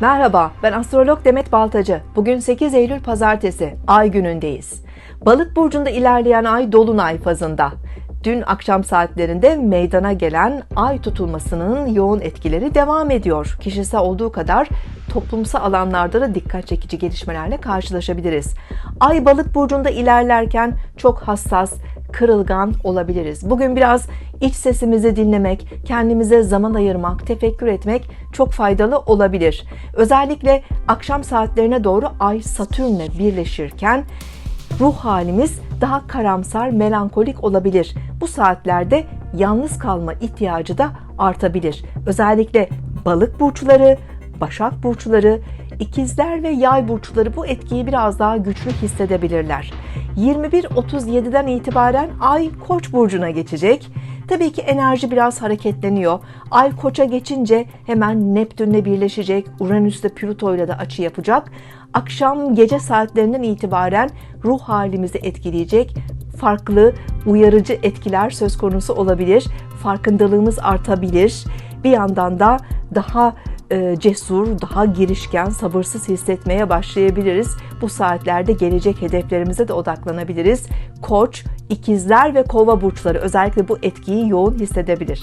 Merhaba, ben astrolog Demet Baltacı. Bugün 8 Eylül Pazartesi, Ay günündeyiz. Balık burcunda ilerleyen ay dolunay fazında. Dün akşam saatlerinde meydana gelen ay tutulmasının yoğun etkileri devam ediyor. Kişisel olduğu kadar toplumsal alanlarda da dikkat çekici gelişmelerle karşılaşabiliriz. Ay balık burcunda ilerlerken çok hassas, kırılgan olabiliriz. Bugün biraz iç sesimizi dinlemek, kendimize zaman ayırmak, tefekkür etmek çok faydalı olabilir. Özellikle akşam saatlerine doğru Ay Satürn'le birleşirken ruh halimiz daha karamsar, melankolik olabilir. Bu saatlerde yalnız kalma ihtiyacı da artabilir. Özellikle balık burçları, başak burçları, ikizler ve yay burçları bu etkiyi biraz daha güçlü hissedebilirler. 21.37'den itibaren Ay Koç burcuna geçecek. Tabii ki enerji biraz hareketleniyor. Ay Koç'a geçince hemen Neptün'le birleşecek, Uranüs'te Plüto'yla da açı yapacak. Akşam gece saatlerinden itibaren ruh halimizi etkileyecek farklı uyarıcı etkiler söz konusu olabilir. Farkındalığımız artabilir. Bir yandan da daha cesur, daha girişken, sabırsız hissetmeye başlayabiliriz. Bu saatlerde gelecek hedeflerimize de odaklanabiliriz. Koç, ikizler ve kova burçları özellikle bu etkiyi yoğun hissedebilir.